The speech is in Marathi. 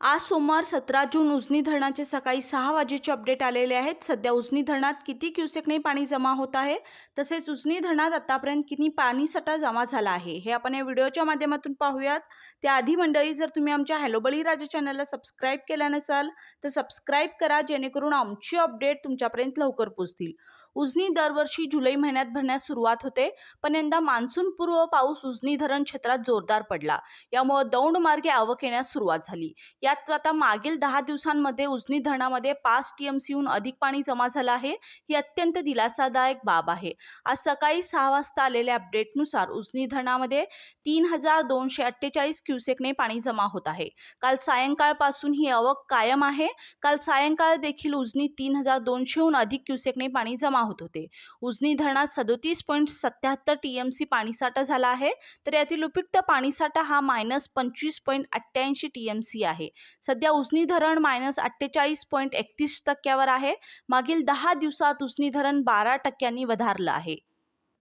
आज सोमवार सतरा जून उजनी धरणाचे सकाळी सहा वाजेचे अपडेट आलेले आहेत. सध्या उजनी धरणात किती क्युसेकने पाणी जमा होत आहे? तसेच उजनी धरणात आतापर्यंत किती पाणीसाठा जमा झाला आहे? हे आपण या व्हिडिओच्या माध्यमातून पाहूयात. त्याआधी मंडळी जर तुम्ही आमच्या हॅलोबळी राजा चॅनलला सबस्क्राईब केला नसाल तर सबस्क्राईब करा जेणेकरून आमची अपडेट तुमच्यापर्यंत लवकर पोहोचतील. उजनी दरवर्षी जुलै महिन्यात भरण्यास सुरुवात होते. पण यंदा मान्सूनपूर्व पाऊस उजनी धरण क्षेत्रात जोरदार पडला. यामुळे दौंड मार्गे आवक येण्यास सुरुवात झाली. यात आता मागील दहा दिवसांमध्ये उजनी धरणामध्ये पाच टीएमसीहून अधिक पाणी जमा झालं आहे. ही अत्यंत दिलासादायक बाब आहे. आज सकाळी सहा वाजता आलेल्या अपडेटनुसार उजनी धरणामध्ये तीन हजार दोनशे अठ्ठेचाळीस क्युसेकने पाणी जमा होत आहे. काल सायंकाळपासून ही आवक कायम आहे. काल सायंकाळ देखील उजनी तीन हजार दोनशेहून अधिक क्युसेकने पाणी जमा होत होते. उजनी धरणात सदोतीस पॉईंट सत्याहत्तर टीएमसी पाणीसाठा झाला आहे. तर यातील उपयुक्त पाणीसाठा हा मायनस पंचवीस पॉईंट अठ्ठ्याऐंशी टीएमसी आहे. सध्या उजनी धरण मायनस अठ्ठेचाळीस पॉईंट एकतीस टक्क्यावर आहे. मागील दहा दिवसात उजनी धरण बारा टक्क्यांनी वधारलं आहे.